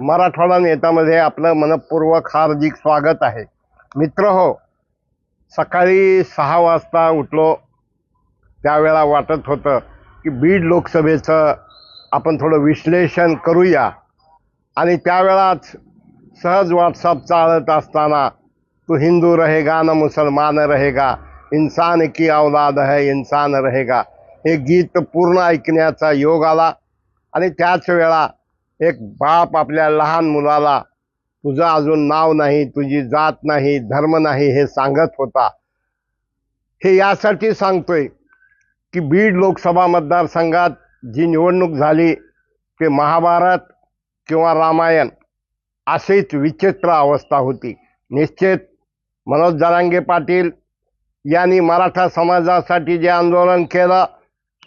मराठवाडा नेतामध्ये आपलं मनपूर्वक हार्दिक स्वागत आहे. मित्र हो सकाळी सहा वाजता उठलो. त्यावेळा वाटत होतं की बीड लोकसभेचं आपण थोडं विश्लेषण करूया. आणि त्यावेळाच सहज व्हॉट्सअप चालत असताना तू हिंदू रहेगा ना मुसलमान रहेगा? इंसान की औलाद है इन्सान रहेगा? हे गीत पूर्ण ऐकण्याचा योग आला. आणि त्याच वेळा एक बाप आपल्या लहान मुलाला तुझं अजून नाव नाही तुझी जात नाही धर्म नाही हे सांगत होता. हे यासाठी सांगतोय की बीड लोकसभा मतदारसंघात जी निवडणूक झाली ते महाभारत किंवा रामायण अशीच विचित्र अवस्था होती. निश्चित मनोज जरांगे पाटील यांनी मराठा समाजासाठी जे आंदोलन केलं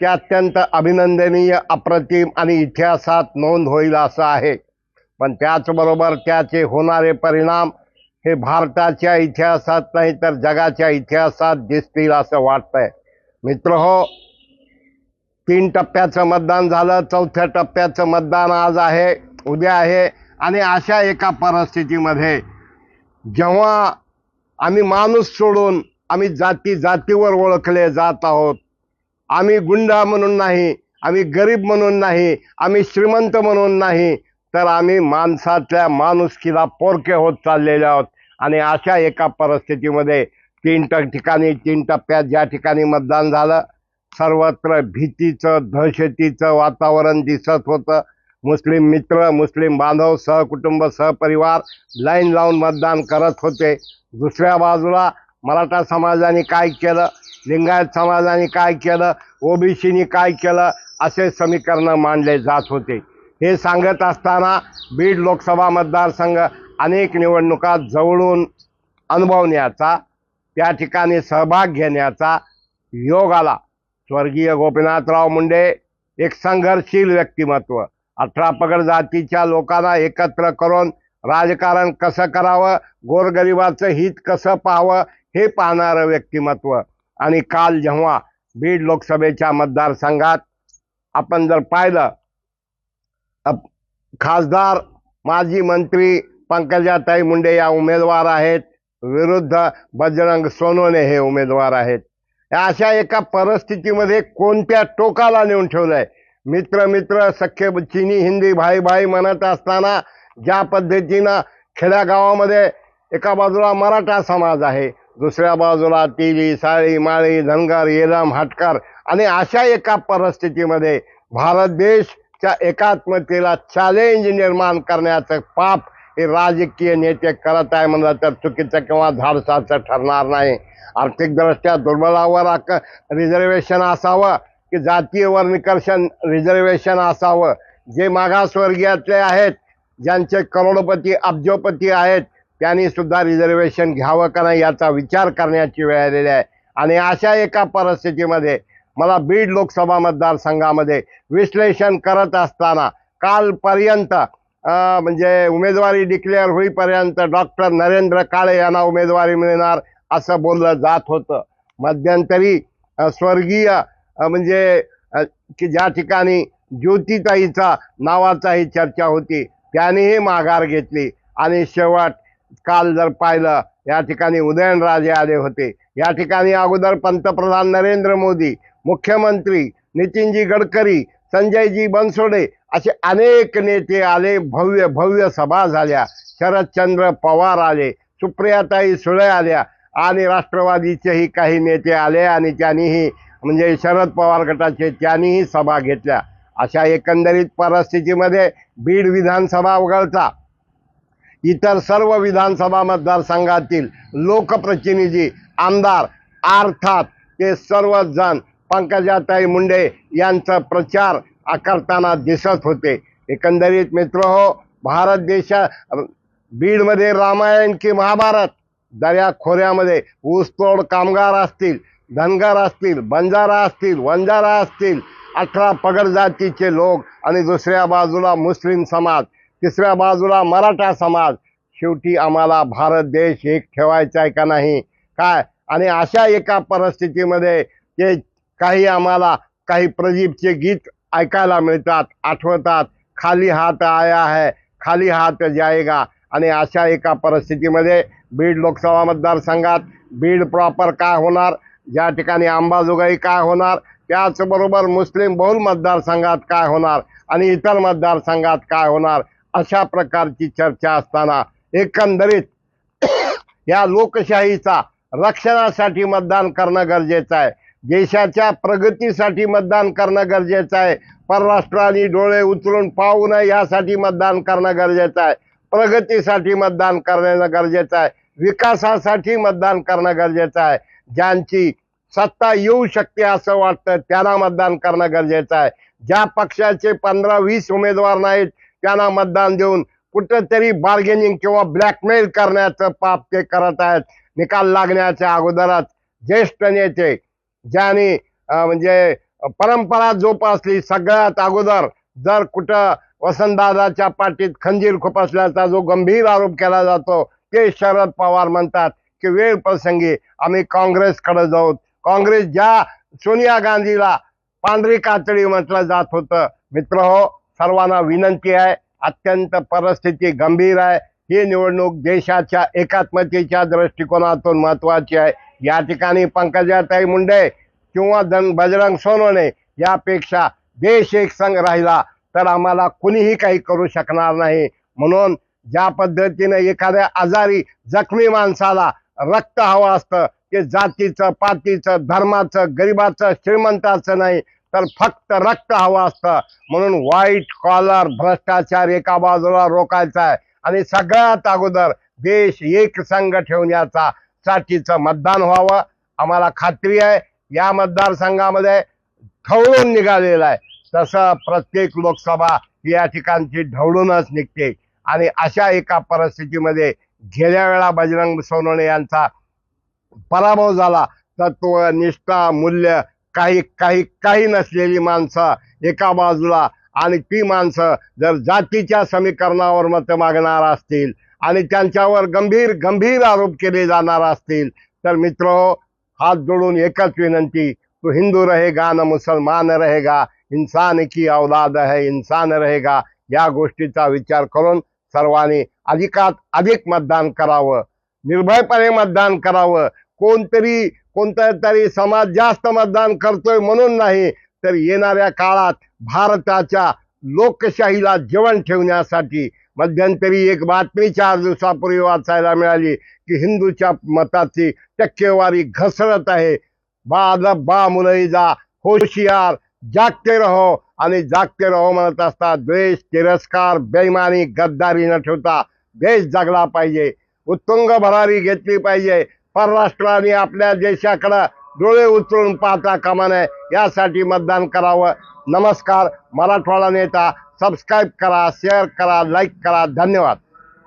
ते अत्यंत अभिनंदनीय अप्रतिम आणि इतिहासात नोंद होईल असं आहे. पण त्याचबरोबर त्याचे होणारे परिणाम हे भारताच्या इतिहासात नाही तर जगाच्या इतिहासात दिसतील असं वाटतंय. मित्र हो तीन टप्प्याचं मतदान झालं चौथ्या टप्प्याचं मतदान आज आहे उद्या आहे आणि अशा एका परिस्थितीमध्ये जेव्हा आम्ही माणूस सोडून आम्ही जाती जातीवर ओळखले जात आहोत आम्ही गुंडा म्हणून नाही आम्ही गरीब म्हणून नाही आम्ही श्रीमंत म्हणून नाही तर आम्ही माणसातल्या माणुसकीला पोरके होत चाललेले आहोत. आणि अशा एका परिस्थितीमध्ये तीन ट ठिकाणी तीन टप्प्यात ज्या ठिकाणी मतदान झालं सर्वत्र भीतीचं दहशतीचं वातावरण दिसत होतं. मुस्लिम मित्र मुस्लिम बांधव सहकुटुंब सहपरिवार लाईन लावून मतदान करत होते. दुसऱ्या बाजूला मराठा समाजाने काय केलं? लिंगायत समाजाने काय केलं ओबीसीनी काय केलं असे समीकरणं मांडले जात होते. हे सांगत असताना बीड लोकसभा मतदारसंघ अनेक निवडणुका जवळून अनुभवण्याचा त्या ठिकाणी सहभाग घेण्याचा योग आला. स्वर्गीय गोपीनाथराव मुंडे एक संघर्षशील व्यक्तिमत्व. अठरा पगड जातीच्या लोकांना एकत्र करून राजकारण कसं करावं गोरगरिबाचं हित कसं पाहावं हे पाहणारं व्यक्तिमत्व. आणि काल जेव्हा बीड लोकसभेच्या मतदारसंघात आपण जर पाहिलं अप- खासदार माजी मंत्री पंकजाताई मुंडे या उमेदवार आहेत. विरुद्ध बजरंग सोनोने हे उमेदवार आहेत. या अशा एका परिस्थितीमध्ये कोणत्या टोकाला नेऊन ठेवलंय? मित्र मित्र सख्य चिनी हिंदी भाई भाई म्हणत असताना ज्या पद्धतीनं खेड्यागावामध्ये एका बाजूला मराठा समाज आहे दुसऱ्या बाजूला तिली साळी माळी धनगर येलम हाटकर आणि अशा एका परिस्थितीमध्ये भारत देशच्या एकात्मतेला चॅलेंज निर्माण करण्याचं पाप हे राजकीय नेते करत आहे म्हणलं तर चुकीचं किंवा धाडसाचं ठरणार नाही. आर्थिकदृष्ट्या दुर्बलावर रिझर्वेशन असावं की जातीय वर्णीकर्षण रिझर्वेशन असावं. जे मागासवर्गीयातले आहेत ज्यांचे करोडपती अब्जोपती आहेत त्यांनी सुद्धा रिझर्वेशन घ्यावं का नाही याचा विचार करण्याची वेळ आलेली आहे. आणि अशा एका परिस्थितीमध्ये मला बीड लोकसभा मतदारसंघामध्ये विश्लेषण करत असताना कालपर्यंत म्हणजे उमेदवारी डिक्लेअर होईपर्यंत डॉक्टर नरेंद्र काळे यांना उमेदवारी मिळणार असं बोललं जात होतं. मध्यंतरी स्वर्गीय म्हणजे की ज्या ठिकाणी ज्योतिताईचा नावाचाही चर्चा होती त्यांनीही माघार घेतली. आणि शेवट काल जर पाहिलं या ठिकाणी उदयनराजे आले होते. या ठिकाणी अगोदर पंतप्रधान नरेंद्र मोदी मुख्यमंत्री नितीनजी गडकरी संजयजी बनसोडे असे अनेक नेते आले भव्य भव्य सभा झाल्या. शरदचंद्र पवार आले सुप्रियाताई सुळे आल्या आणि राष्ट्रवादीचेही काही नेते आले आणि त्यांनीही म्हणजे शरद पवार गटाचे त्यांनीही सभा घेतल्या. अशा एकंदरीत परिस्थितीमध्ये बीड विधानसभा वगळता इतर सर्व विधानसभा मतदारसंघातील लोकप्रतिनिधी आमदार अर्थात ते सर्वजण पंकजाताई मुंडे यांचा प्रचार करताना दिसत होते. एकंदरीत मित्र हो भारत देशा बीडमध्ये रामायण की महाभारत दर्या खोऱ्यामध्ये ऊसतोड कामगार असतील धनगर असतील बंजारा असतील वंजारा असतील अठरा पगड जातीचे लोक आणि दुसऱ्या बाजूला मुस्लिम समाज तिसऱ्या बाजूला मराठा समाज. शेवटी आम्हाला भारत देश एक ठेवायचा आहे का नाही? काय? आणि अशा एका परिस्थितीमध्ये ते काही आम्हाला काही प्रदीपचे गीत ऐकायला मिळतात आठवतात खाली हात आया है खाली हात जाएगा आणि अशा एका परिस्थितीमध्ये बीड लोकसभा मतदारसंघात बीड प्रॉपर काय होणार? ज्या ठिकाणी अंबाजोगाई काय होणार? त्याचबरोबर मुस्लिम बहुल मतदारसंघात काय होणार? आणि इतर मतदारसंघात काय होणार? अशा प्रकारची चर्चा असताना एकंदरीत या लोकशाहीचा रक्षणासाठी मतदान करणं गरजेचं आहे. देशाच्या प्रगतीसाठी मतदान करणं गरजेचं आहे. परराष्ट्राने डोळे उचलून पाहू नये यासाठी मतदान करणं गरजेचं आहे. प्रगतीसाठी मतदान करणं गरजेचं आहे. विकासासाठी मतदान करणं गरजेचं आहे. ज्यांची सत्ता येऊ शकते असं वाटतं त्यांना मतदान करणं गरजेचं आहे. ज्या पक्षाचे पंधरा वीस उमेदवार नाहीत त्यांना मतदान देऊन कुठंतरी बार्गेनिंग किंवा ब्लॅकमेल करण्याचं पाप ते करत आहेत. निकाल लागण्याच्या अगोदरच ज्येष्ठ नेते ज्यांनी म्हणजे परंपरा जोपासली सगळ्यात अगोदर जर कुठं वसंतदादाच्या पाठीत खंजीर खुपसल्याचा जो गंभीर आरोप केला जातो ते शरद पवार म्हणतात की वेळ प्रसंगी आम्ही काँग्रेसकडे जाऊ. काँग्रेस ज्या सोनिया गांधीला पांढरी कातडी म्हटलं जात होतं मित्र हो सर्वांना विनंती आहे. अत्यंत परिस्थिती गंभीर आहे. ही निवडणूक देशाच्या एकात्मतेच्या दृष्टिकोनातून महत्वाची आहे. या ठिकाणी पंकजाताई मुंडे किंवा धन बजरंग सोनवणे यापेक्षा देश एक संघ राहिला तर आम्हाला कुणीही काही करू शकणार नाही. म्हणून ज्या पद्धतीने एखाद्या आजारी जखमी माणसाला रक्त हवं असतं ते जातीचं पातीचं धर्माचं गरिबाचं श्रीमंताचं नाही तर फक्त रक्त हवं असतं. म्हणून व्हाईट कॉलर भ्रष्टाचार एका बाजूला रोखायचा आहे. आणि सगळ्यात अगोदर देश एक संघ ठेवण्याचा साठीचं मतदान व्हावं. आम्हाला खात्री आहे या मतदारसंघामध्ये ढवळून निघालेलं आहे. तसं प्रत्येक लोकसभा या ठिकाणची ढवळूनच निघते. आणि अशा एका परिस्थितीमध्ये गेल्या वेळा बजरंग सोनवणे यांचा पराभव झाला तत्व निष्ठा मूल्य काही काही काही नसलेली माणसं एका बाजूला आणि ती माणसं जर जातीच्या समीकरणावर मत मागणार असतील आणि त्यांच्यावर गंभीर गंभीर आरोप केले जाणार असतील तर मित्र हात जोडून एकच विनंती तू हिंदू रहेगा न मुसलमान रहेगा इंसान की औलाद है इंसान रहेगा या गोष्टीचा विचार करून सर्वांनी अधिकात अधिक मतदान करावं निर्भयपणे मतदान करावं कोणतरी कोणता तरी समाज जास्त मतदान करतोय म्हणून नाही तर येणाऱ्या काळात भारताच्या लोकशाहीला जेवण ठेवण्यासाठी मध्यंतरी एक बातमी चार दिवसापूर्वी वाचायला मिळाली की हिंदूच्या मताची टक्केवारी घसरत आहे. बा बा मुलईजा होशियार जागते रहो. आणि जागते रहो म्हणत असता द्वेष तिरस्कार बेईमानी गद्दारी न ठेवता देश जगला पाहिजे. उत्तुंग भरारी घेतली पाहिजे. परराष्ट्राने आपल्या देशाकडं डोळे उचलून पाहता कामा नये. यासाठी मतदान करावं. नमस्कार. मराठवाडा नेता सबस्क्राईब करा शेअर करा लाईक करा. धन्यवाद.